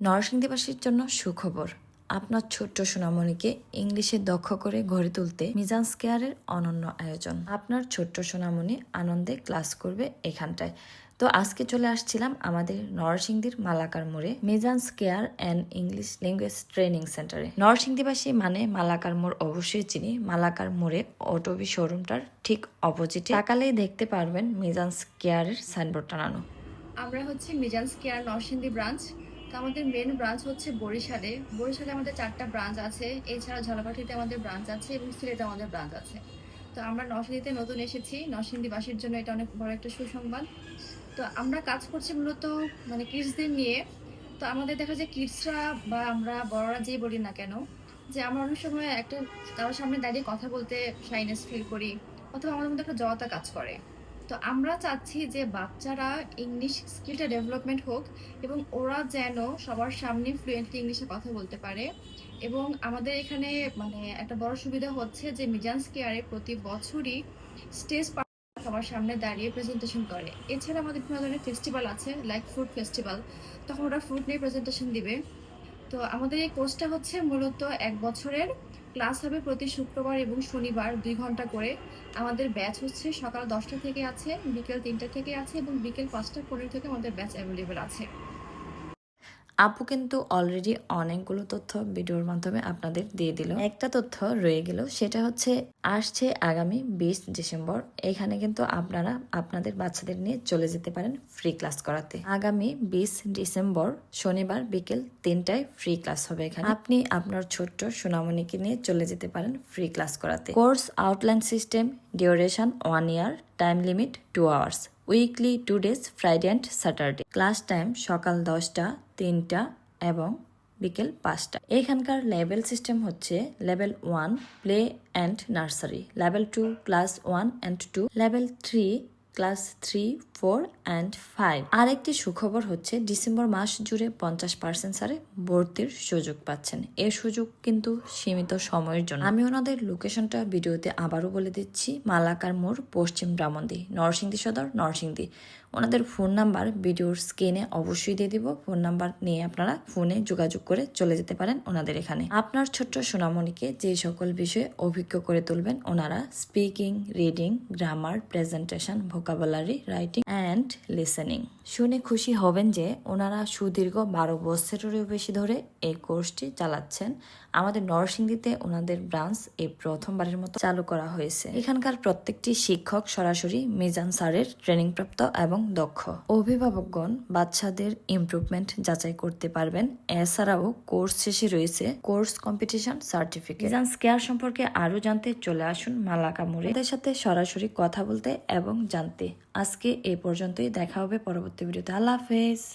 নরসিংদীবাসীর জন্য সুখবর। আপনার ছোট্ট সোনামণিকে ইংলিশে দক্ষ করে গড়ে তুলতে মিজান্স কেয়ারের অনন্য আয়োজন। আপনার ছোট্ট সোনামণি আনন্দে ক্লাস করবে এখানটায়। তো আজকে চলে আসছিলাম আমাদের নরসিংদীর মালাকার মোড়ে Mizan's care and English language training সেন্টারে। নরসিংদীবাসী মানে মালাকার মোড় অবশ্যই চিনি। মালাকার মোড়ে অটোবি শোরুমটার ঠিক অপোজিটে। তাকালেই দেখতে পারবেন মিজান্স কেয়ারের সাইনবোর্ড টানানো। আমরা হচ্ছে মিজান্স কেয়ার নরসিংদী ব্রাঞ্চ। তো আমাদের মেন ব্রাঞ্চ হচ্ছে বরিশালে। বরিশালে আমাদের চারটা ব্রাঞ্চ আছে, এছাড়া ঝালকাঠিতে আমাদের ব্রাঞ্চ আছে এবং সিলেটে আমাদের ব্রাঞ্চ আছে। তো আমরা নরসিংদীতে নতুন এসেছি, নরসিংদীবাসীর জন্য এটা অনেক বড় একটা সুসংবাদ। তো আমরা কাজ করছি মূলত মানে কিডসদের নিয়ে। তো আমাদের দেখা যায় কিডসরা বা আমরা বড়রা যেই বলি না কেন, যে আমরা অনেক সময় একটা কারোর সামনে দাঁড়িয়ে কথা বলতে শাইনেস ফিল করি, অথবা আমাদের মধ্যে একটা জড়তা কাজ করে। তো আমরা চাচ্ছি যে বাচ্চারা ইংলিশ স্কিলটা ডেভেলপমেন্ট হোক এবং ওরা যেন সবার সামনে ফ্লুয়েন্টলি ইংলিশে কথা বলতে পারে। এবং আমাদের এখানে মানে একটা বড় সুবিধা হচ্ছে যে মিজান্স কেয়ারে প্রতি বছরই স্টেজ সবার সামনে দাঁড়িয়ে প্রেজেন্টেশন করে। এছাড়া আমাদের বিভিন্ন ধরনের ফেস্টিভ্যাল আছে লাইক ফুড ফেস্টিভ্যাল তখন ওরা ফুড নিয়ে প্রেজেন্টেশন দিবে। তো আমাদের এই কোর্সটা হচ্ছে মূলত এক বছরের। ক্লাস হবে প্রতি শুক্রবার এবং শনিবার দুই ঘণ্টা করে। আমাদের ব্যাচ হচ্ছে সকাল দশটা থেকে আছে, বিকেল তিনটা থেকে আছে এবং বিকেল পাঁচটা পনেরো থেকে আমাদের ব্যাচ অ্যাভেলেবেল আছে। আপু কিন্তু অলরেডি অনেকগুলো তথ্য ভিডিওর মাধ্যমে আপনাদের দিয়ে দিল। একটা তথ্য রয়ে গেল, সেটা হচ্ছে আসছে আগামী বিশ ডিসেম্বর। এখানে কিন্তু আপনারা আপনাদের বাচ্চাদের নিয়ে চলে যেতে পারেন ফ্রি ক্লাস করাতে। আগামী বিশ ডিসেম্বর শনিবার বিকেল তিনটায় ফ্রি ক্লাস হবে এখানে। আপনি আপনার ছোট্ট সোনামণিকে নিয়ে চলে যেতে পারেন ফ্রি ক্লাস করাতে। Course outline system duration one year time limit two hours weekly two days, Friday and Saturday. Class time সকাল দশটা, তিনটা এবং বিকেল পাঁচটা। এখানকার লেভেল সিস্টেম হচ্ছে level one, play and nursery. Level two, class one and two. Level three, class three four and five আরেকটি সুখবর হচ্ছে ডিসেম্বর মাস জুড়ে পঞ্চাশ পার্সেন্ট সারে ভর্তির সুযোগ পাচ্ছেন। এর সুযোগ কিন্তু সীমিত সময়ের জন্য। আমি ওনাদের লোকেশনটা ভিডিওতে আবারও বলে দিচ্ছি। মালাকার মোড়, পশ্চিম ব্রাহ্মণদি, নরসিংদী সদর, নরসিংদী। ওনাদের ফোন নাম্বার ভিডিওর স্ক্রিনে অবশ্যই দিয়ে দিব। ফোন নাম্বার নিয়ে আপনারা ফোনে যোগাযোগ করে চলে যেতে পারেন ওনাদের এখানে। আপনার ছোট্ট সোনামণিকে যে সকল বিষয়ে অভিজ্ঞ করে তুলবেন, ওনারা speaking reading grammar presentation vocabulary writing and listening শুনে খুশি হবেন যে ওনারা সুদীর্ঘ বারো বছরেরও বেশি ধরে এই কোর্সটি চালাচ্ছেন। আমাদের নরসিংদীতে ওনাদের ব্রাঞ্চ এই প্রথমবারের মতো চালু করা হয়েছে। এখানকার প্রত্যেকটি শিক্ষক সরাসরি মিজান স্যারের ট্রেনিং প্রাপ্ত এবং দক্ষ। অভিভাবকগণ বাচ্চাদের ইমপ্রুভমেন্ট যাচাই করতে পারবেন। এছাড়াও কোর্স শেষে রয়েছে course competition certificate Mizan's care সম্পর্কে আরও জানতে চলে আসুন মালাকা মোড়ে সাথে সরাসরি কথা বলতে এবং জানতে। আজকে এ পর্যন্তই। দেখা হবে পরবর্তী ভিডিওতে। আল্লাহ হাফেজ।